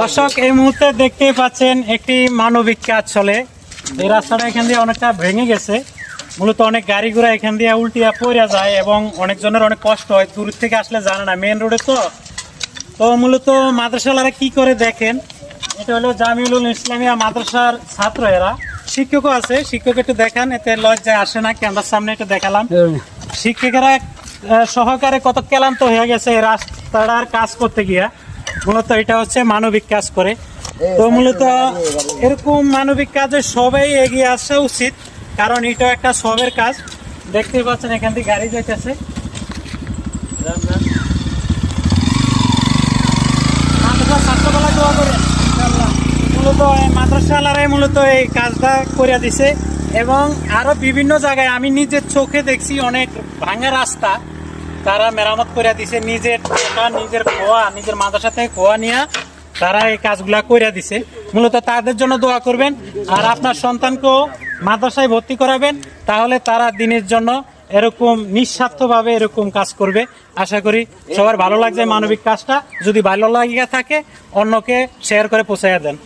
দর্শক এই মুহূর্তে দেখতেই পাচ্ছেন একটি মানবিক কাজ চলে। এই রাস্তাটা এখান দিয়ে অনেকটা ভেঙে গেছে। মূলত অনেক গাড়ি ঘোড়া এখান দিয়ে উল্টিয়া পড়ে যায় এবং অনেকজনের অনেক কষ্ট হয়। দূর থেকে আসলে জানে না মেন রোডে তো। তো মূলত মাদ্রাসালারা কি করে দেখেন? এটা হলো জামিউল ইসলামিয়া মাদ্রাসার ছাত্র এরা। শিক্ষকও আছে শিক্ষক একটু দেখান এতে লজ্জায় আসে না ক্যামেরার সামনে একটু দেখালাম। শিক্ষকেরা আহ, সহকারে কত ক্লান্ত হয়ে গেছে এই রাস্তাটার কাজ করতে গিয়া। মূলত এটা হচ্ছে মানবিক কাজ করে। তো মূলত এরকম মানবিক কাজে সবাই এগিয়ে আসা উচিত, কারণ এটা একটা সবের কাজ। দেখতে পাচ্ছেন এখান থেকে গাড়ি ইনশাআল্লাহ। মূলত মাদ্রাসালারাই মূলত এই কাজটা করে দিছে। এবং আরও বিভিন্ন জায়গায় আমি নিজের চোখে দেখছি অনেক ভাঙা রাস্তা। তারা মেরামত করে দিছে নিজের টাকা নিজের খোয়া, নিজের মাদ্রাসা থেকে খোয়া নিয়ে তারা এই কাজগুলা করে দিছে। মূলত তাদের জন্য দোয়া করবেন। আর আপনার সন্তানকেও মাদ্রাসায় ভর্তি করাবেন। তাহলে তারা দিনের জন্য এরকম নিঃস্বার্থভাবে এরকম কাজ করবে। আশা করি সবার ভালো লাগছে মানবিক কাজটা। যদি ভালো লাগিয়া থাকে, অন্যকে শেয়ার করে পৌঁছাইয়া দেন।